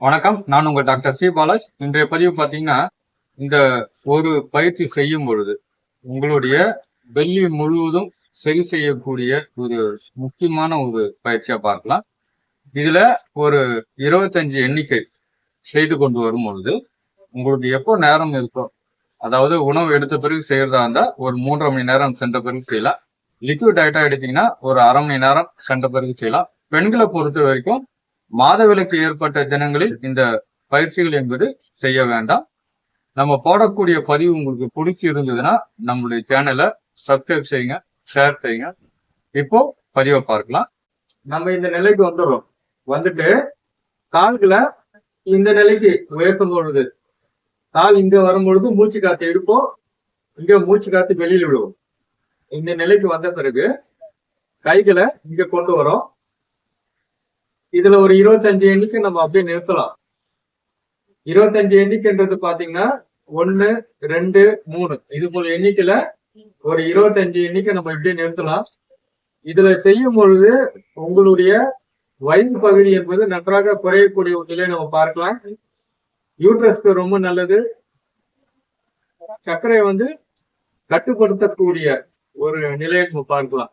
வணக்கம். நான் உங்கள் டாக்டர் சி. பாலாஜ். இன்றைய பதிவு பார்த்தீங்கன்னா இந்த ஒரு பயிற்சி செய்யும் பொழுது உங்களுடைய வெள்ளி முழுவதும் சரி செய்யக்கூடிய ஒரு முக்கியமான ஒரு பயிற்சியாக பார்க்கலாம். இதில் ஒரு இருபத்தஞ்சு எண்ணிக்கை செய்து கொண்டு வரும் பொழுது உங்களுக்கு எப்போ நேரம் இருக்கோ அதாவது உணவு எடுத்த பிறகு செய்கிறதா இருந்தால் ஒரு மூன்றரை மணி நேரம் சென்ற பிறகு செய்யலாம். லிக்விட் டயட்டாக எடுத்தீங்கன்னா ஒரு அரை மணி நேரம் சென்ற பிறகு செய்யலாம். பெண்களை பொறுத்த வரைக்கும் மாதவிலக்கு ஏற்பட்ட தினங்களில் இந்த பயிற்சிகள் என்பது செய்ய வேண்டாம். நம்ம போடக்கூடிய பதிவு உங்களுக்கு பிடிச்சி இருந்ததுன்னா நம்மளுடைய சேனலை சப்ஸ்கிரைப் செய்யுங்க ஷேர் செய்யுங்க. இப்போ பதிவை பார்க்கலாம். நம்ம இந்த நிலைக்கு வந்துடுறோம். வந்துட்டு கால்களை இந்த நிலைக்கு உயர்த்தும் பொழுது கால் இங்க வரும்பொழுது மூச்சு காத்து எடுப்போம். இங்க மூச்சு காத்து வெளியில் விடுவோம். இந்த நிலைக்கு வந்த பிறகு கைகளை இங்க கொண்டு வரோம். இதுல ஒரு இருபத்தஞ்சு எண்ணிக்கை நம்ம அப்படியே நிறுத்தலாம். இருபத்தஞ்சு எண்ணிக்கைன்றது பாத்தீங்கன்னா ஒண்ணு ரெண்டு மூணு. இது போல எண்ணிக்கையில ஒரு இருபத்தஞ்சு எண்ணிக்கை நம்ம இப்படியே நிறுத்தலாம். இதுல செய்யும் பொழுது உங்களுடைய வயிறு பகுதி என்பது நன்றாக குறையக்கூடிய ஒரு நிலையை நம்ம பார்க்கலாம். யூட்ரஸ்க்கு ரொம்ப நல்லது. சர்க்கரை வந்து கட்டுப்படுத்தக்கூடிய ஒரு நிலையை நம்ம பார்க்கலாம்.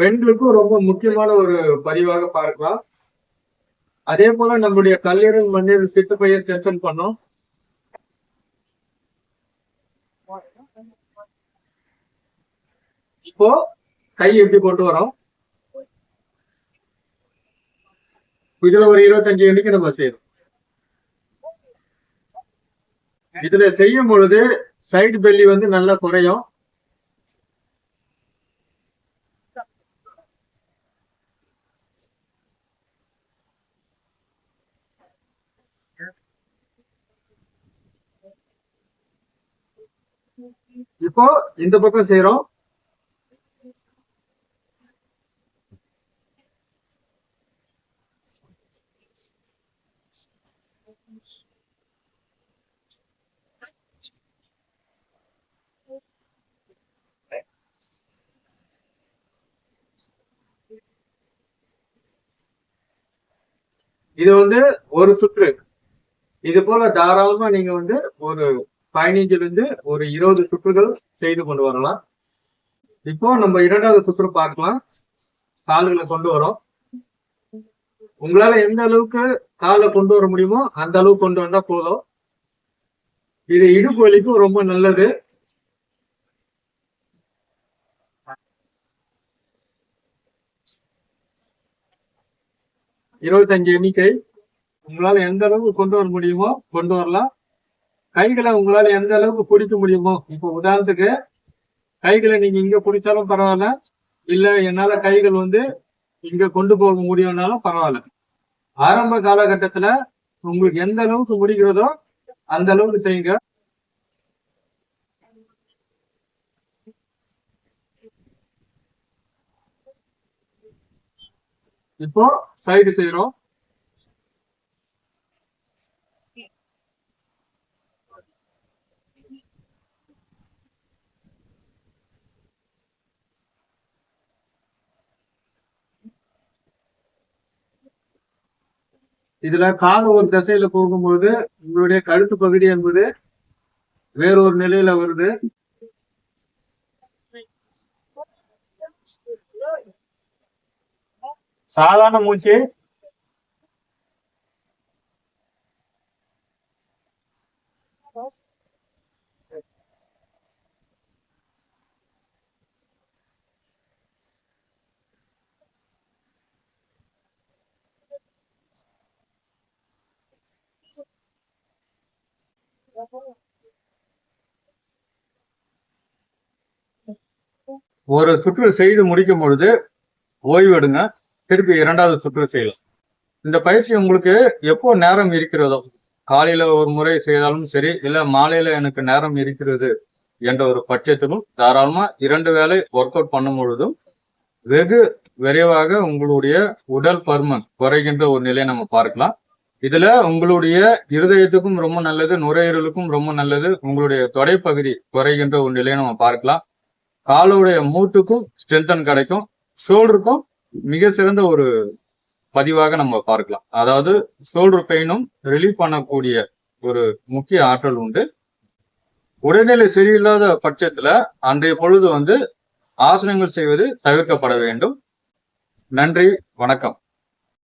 பெண்களுக்கும் ரொம்ப முக்கியமான ஒரு பதிவாக பார்க்கலாம். அதே போல நம்முடைய கல்லீரல் மண்ணீர் சித்துப்பையை ஸ்ட்ரென்தன் பண்ணோம். இப்போ கை எப்படி கொண்டு வரோம்? இதுல ஒரு இருபத்தஞ்சு எண்ணிக்கை நம்ம செய்யறோம். இதுல செய்யும் பொழுது சைடு பெல்லி வந்து நல்லா குறையும். இப்போ இந்த பக்கம் செய்யறோம் இது வந்து ஒரு சுற்று. இது போல தாராளமா நீங்க வந்து ஒரு பதினைஞ்சிலிருந்து ஒரு இருபது சுற்றுகள் செய்து கொண்டு வரலாம். இப்போ நம்ம இரண்டாவது சுற்று பார்க்கலாம். கால்களை கொண்டு வரோம். உங்களால எந்த அளவுக்கு காலை கொண்டு வர முடியுமோ அந்த அளவுக்கு கொண்டு வந்தா போதும். இது இடுப்பு வலிக்கும் ரொம்ப நல்லது. இருபத்தஞ்சு எண்ணிக்கை. உங்களால எந்த அளவுக்கு கொண்டு வர முடியுமோ கொண்டு வரலாம். கைகளை உங்களால எந்த அளவுக்கு பிடிக்க முடியுமோ இப்போ உதாரணத்துக்கு கைகளை நீங்க இங்க பிடிச்சாலும் பரவாயில்ல இல்ல என்னால கைகள் வந்து இங்க கொண்டு போக முடியும்னாலும் பரவாயில்ல. ஆரம்ப காலகட்டத்துல உங்களுக்கு எந்த அளவுக்கு முடிக்கிறதோ அந்த அளவுக்கு செய்யுங்க. இப்போ சைடு செய்யறோம் இதுல கால ஒரு திசையில போகும்பொழுது உங்களுடைய கழுத்து பகுதி என்பது வேறொரு நிலையில வருது. சாதாரண மூச்சு ஒரு சுற்று செய்து முடிக்கும் பொழுது ஓய்வு எடுங்க. திருப்பி இரண்டாவது சுற்று செய்யலாம். இந்த பயிற்சி உங்களுக்கு எப்போ நேரம் இருக்கிறதோ காலையில ஒரு முறை செய்தாலும் சரி இல்ல மாலையில எனக்கு நேரம் இருக்கிறது என்ற ஒரு பட்சத்திலும் தாராளமா இரண்டு வேளை ஒர்க் அவுட் பண்ணும் பொழுதும் வெகு விரைவாக உங்களுடைய உடல் பருமன் குறைகின்ற ஒரு நிலையை நம்ம பார்க்கலாம். இதுல உங்களுடைய இருதயத்துக்கும் ரொம்ப நல்லது நுரையீரலுக்கும் ரொம்ப நல்லது. உங்களுடைய தொடைப்பகுதி குறைகின்ற ஒரு நிலையை நம்ம பார்க்கலாம். காலோடைய மூட்டுக்கும் ஸ்ட்ரென்தன் கிடைக்கும். ஷோல்டருக்கும் மிக சிறந்த ஒரு பதிவாக நம்ம பார்க்கலாம். அதாவது ஷோல்டர் பெயினும் ரிலீஃப் பண்ணக்கூடிய ஒரு முக்கிய ஆற்றல் உண்டு. உடல்நிலை சரியில்லாத பட்சத்துல அன்றைய பொழுது வந்து ஆசனங்கள் செய்வது தவிர்க்கப்பட வேண்டும். நன்றி வணக்கம்.